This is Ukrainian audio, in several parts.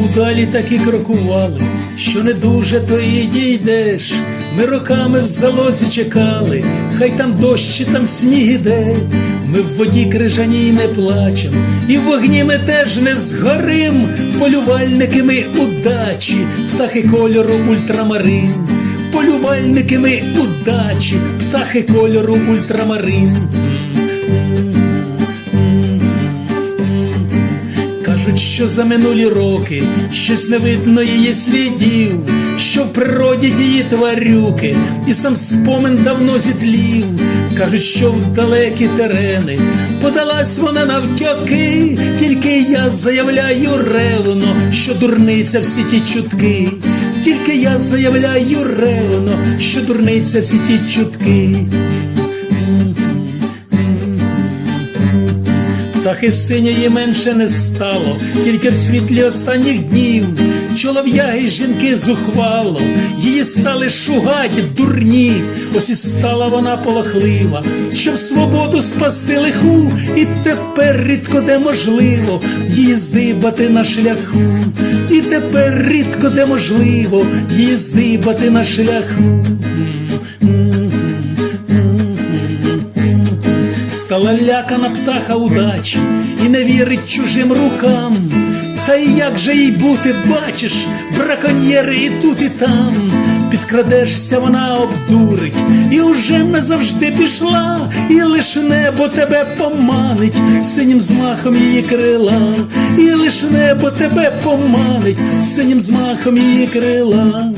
вдалі так і крокували, що не дуже то і дійдеш. Ми роками в залозі чекали, хай там дощ чи там сніг іде. Ми в воді крижаній не плачем, і в вогні ми теж не згорим. Полювальники ми удачі, птахи кольору ультрамарин. Полювальники ми удачі, птахи кольору ультрамарин. Що за минулі роки щось не видно її слідів, що в природі тії тварюки, і сам спомин давно зітлів. Кажуть, що в далекі терени подалась вона навтьоки, тільки я заявляю ревно, що дурниця всі ті чутки, тільки я заявляю ревно, що дурниця всі ті чутки. Птахи синьої менше не стало, тільки в світлі останніх днів. Чолов'яги жінки зухвало, її стали шугать дурні. Ось і стала вона полохлива, щоб свободу спасти лиху, і тепер рідко де можливо її здибати на шляху, і тепер рідко де можливо її здибати на шляху. Стала лякана птаха удачі і не вірить чужим рукам. Та й як же їй бути, бачиш, браконьєри і тут, і там. Підкрадешся, вона обдурить, і уже назавжди пішла, і лиш небо тебе поманить синім змахом її крила, і лиш небо тебе поманить синім змахом її крила.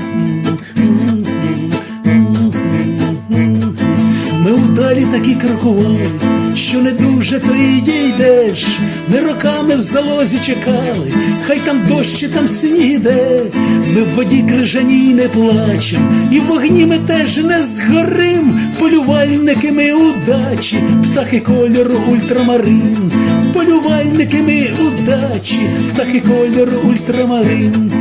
Ми вдалі такі крокували, що не дуже і дійдеш. Ми роками в залозі чекали, хай там дощ чи там сніг іде. Ми в воді крижаній не плачем, і в вогні ми теж не згорим. Полювальники ми удачі, птахи кольору ультрамарин. Полювальники ми удачі, птахи кольору ультрамарин.